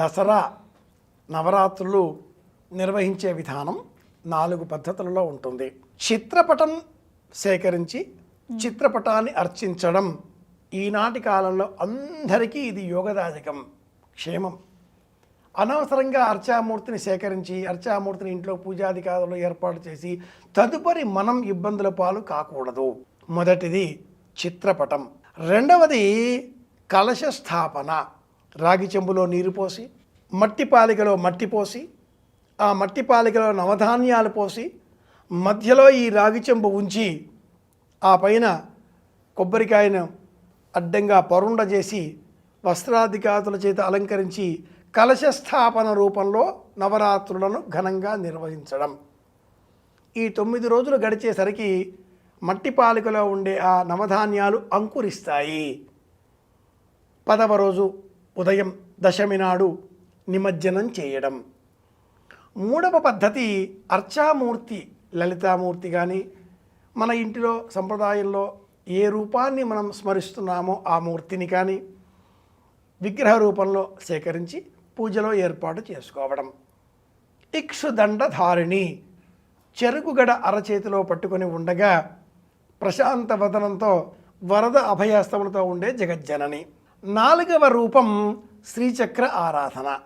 దసరా నవరాత్రులు నిర్వహించే విధానం నాలుగు పద్ధతులలో ఉంటుంది. చిత్రపటం సేకరించి చిత్రపటాన్ని అర్చించడం. ఈనాటి కాలంలో అందరికీ ఇది యోగదాయకం క్షేమం. అనవసరంగా అర్చామూర్తిని సేకరించి అర్చామూర్తిని ఇంట్లో పూజాధికారులు ఏర్పాటు చేసి తదుపరి మనం ఇబ్బందుల పాలు కాకూడదు. మొదటిది చిత్రపటం. రెండవది కలశ స్థాపన. రాగి చెంబులో నీరు పోసి మట్టి పాలికలో మట్టి పోసి ఆ మట్టి పాలికలో నవధాన్యాలు పోసి మధ్యలో ఈ రాగి చెంబు ఉంచి ఆ పైన కొబ్బరికాయను అడ్డంగా పరుండ చేసి వస్త్రాధికాతుల చేత అలంకరించి కలశ స్థాపన రూపంలో నవరాత్రులను ఘనంగా నిర్వహించడం. ఈ తొమ్మిది రోజులు గడిచేసరికి మట్టి పాలికలో ఉండే ఆ నవధాన్యాలు అంకురిస్తాయి. పదవ రోజు ఉదయం దశమి నాడు నిమజ్జనం చేయడం. మూడవ పద్ధతి అర్చామూర్తి లలితామూర్తి కానీ మన ఇంటిలో సంప్రదాయంలో ఏ రూపాన్ని మనం స్మరిస్తున్నామో ఆ మూర్తిని కానీ విగ్రహ రూపంలో సేకరించి పూజలో ఏర్పాటు చేసుకోవడం. ఇక్షుదండధారిణి చెరుకుగడ అరచేతిలో పట్టుకొని ఉండగా ప్రశాంత వదనంతో వరద అభయాస్తములతో ఉండే జగజ్జనని. నాలుగవ రూపం శ్రీచక్ర ఆరాధన.